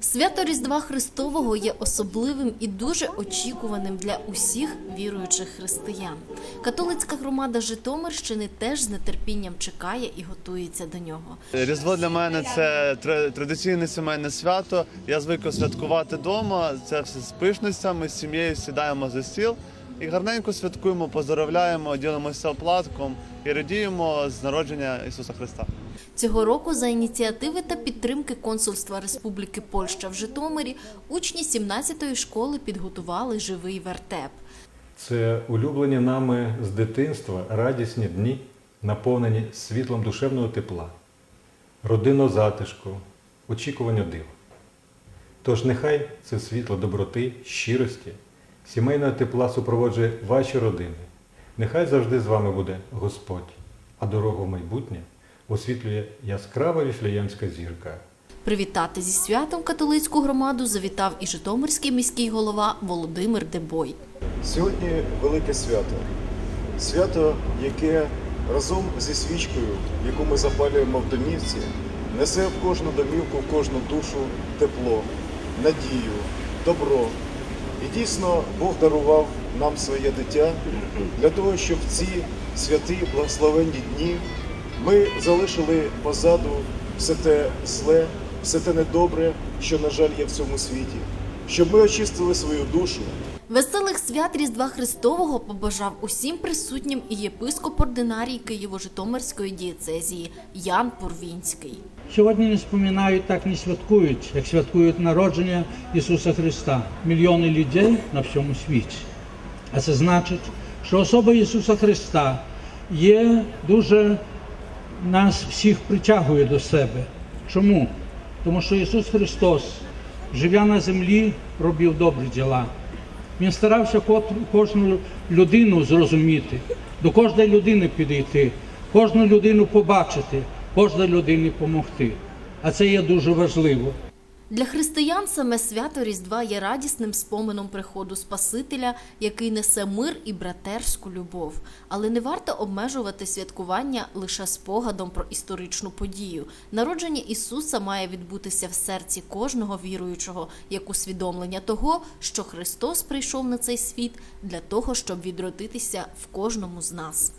Свято Різдва Христового є особливим і дуже очікуваним для усіх віруючих християн. Католицька громада Житомирщини теж з нетерпінням чекає і готується до нього. Різдво для мене це тра- традиційне сімейне свято. Я звик святкувати вдома. Це все з пишностями, з сім'єю сідаємо за стіл і гарненько святкуємо, поздоровляємо, ділимося оплатком і радіємо з народження Ісуса Христа. Цього року за ініціативи та підтримки консульства Республіки Польща в Житомирі учні 17-ї школи підготували живий вертеп. Це улюблені нами з дитинства радісні дні, наповнені світлом душевного тепла, родинного затишку, очікування дива. Тож нехай це світло доброти, щирості, сімейного тепла супроводжує ваші родини. Нехай завжди з вами буде Господь, а дорогу в майбутнє освітлює яскрава віфлеємська зірка. Привітати зі святом католицьку громаду завітав і Житомирський міський голова Володимир Дебой. Сьогодні велике свято. Свято, яке разом зі свічкою, яку ми запалюємо в домівці, несе в кожну домівку, в кожну душу тепло, надію, добро. І дійсно Бог дарував нам своє дитя для того, щоб в ці святі благословенні дні ми залишили позаду все те зле, все те недобре, що, на жаль, є в цьому світі, щоб ми очистили свою душу. Веселих свят Різдва Христового побажав усім присутнім і єпископ ординарій Києво-Житомирської дієцезії Ян Пурвінський. Сьогодні не споминають, так не святкують, як святкують народження Ісуса Христа. Мільйони людей на всьому світі. А це значить, що особа Ісуса Христа є дуже нас всіх притягує до себе. Чому? Тому що Ісус Христос, живя на землі, робив добрі діла. Він старався кожну людину зрозуміти, до кожної людини підійти, кожну людину побачити, кожній людині допомогти. А це є дуже важливо. Для християн саме свято Різдва є радісним спомином приходу Спасителя, який несе мир і братерську любов. Але не варто обмежувати святкування лише спогадом про історичну подію. Народження Ісуса має відбутися в серці кожного віруючого, як усвідомлення того, що Христос прийшов на цей світ для того, щоб відродитися в кожному з нас.